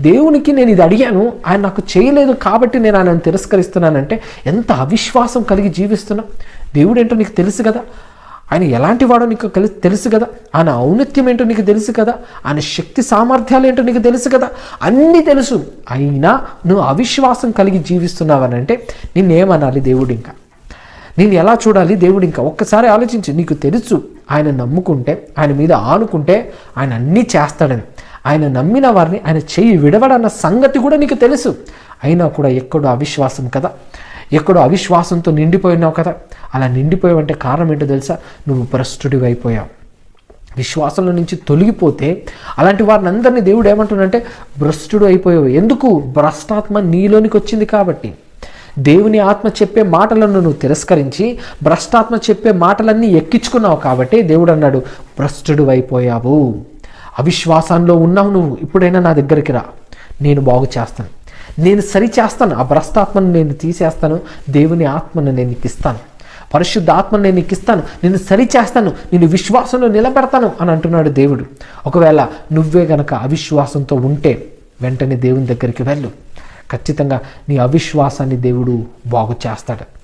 దేవునికి నేను ఇది అడిగాను ఆయన నాకు చేయలేదు కాబట్టి నేను ఆయనను తిరస్కరిస్తున్నానంటే ఎంత అవిశ్వాసం కలిగి జీవిస్తున్నా? దేవుడు ఏంటో నీకు తెలుసు కదా? ఆయన ఎలాంటి వాడో నీకు తెలుసు కదా? ఆయన ఔన్నత్యం ఏంటో నీకు తెలుసు కదా? ఆయన శక్తి సామర్థ్యాలు ఏంటో నీకు తెలుసు కదా? అన్నీ తెలుసు. అయినా నువ్వు అవిశ్వాసం కలిగి జీవిస్తున్నావనంటే నిన్నేమనాలి దేవుడు ఇంకా నేను ఎలా చూడాలి దేవుడు ఇంకా ఒక్కసారి ఆలోచించి. నీకు తెలుసు. ఆయన నమ్ముకుంటే ఆయన మీద ఆనుకుంటే ఆయన అన్నీ చేస్తాడని. ఆయన నమ్మిన వారిని ఆయన చెయ్యి విడవడన్న సంగతి కూడా నీకు తెలుసు. అయినా కూడా ఎక్కడో అవిశ్వాసం కదా? ఎక్కడో అవిశ్వాసంతో నిండిపోయినావు కదా? అలా నిండిపోయావంటే కారణం ఏంటో తెలుసా? నువ్వు భ్రష్టుడివి అయిపోయావు. విశ్వాసంలో నుంచి తొలగిపోతే అలాంటి వారిని అందరినీ దేవుడు ఏమంటున్నాడంటే భ్రష్టుడు అయిపోయావు. ఎందుకు? భ్రష్టాత్మ నీలోనికి వచ్చింది కాబట్టి. దేవుని ఆత్మ చెప్పే మాటలను నువ్వు తిరస్కరించి భ్రష్టాత్మ చెప్పే మాటలన్నీ ఎక్కించుకున్నావు కాబట్టి దేవుడు అన్నాడు భ్రష్టుడు అయిపోయావు. అవిశ్వాసంలో ఉన్నావు నువ్వు. ఇప్పుడైనా నా దగ్గరికి రా. నేను బాగు చేస్తాను. నేను సరి చేస్తాను. ఆ భ్రష్టాత్మను నేను తీసేస్తాను. దేవుని ఆత్మను నేను నీకు ఇస్తాను పరిశుద్ధ ఆత్మను నేను నీకు ఇస్తాను నేను సరి చేస్తాను. నేను విశ్వాసంలో నిలబెడతాను అని అంటున్నాడు దేవుడు. ఒకవేళ నువ్వే గనక అవిశ్వాసంతో ఉంటే వెంటనే దేవుని దగ్గరికి వెళ్ళు. ఖచ్చితంగా నీ అవిశ్వాసాన్ని దేవుడు బాగు చేస్తాడు.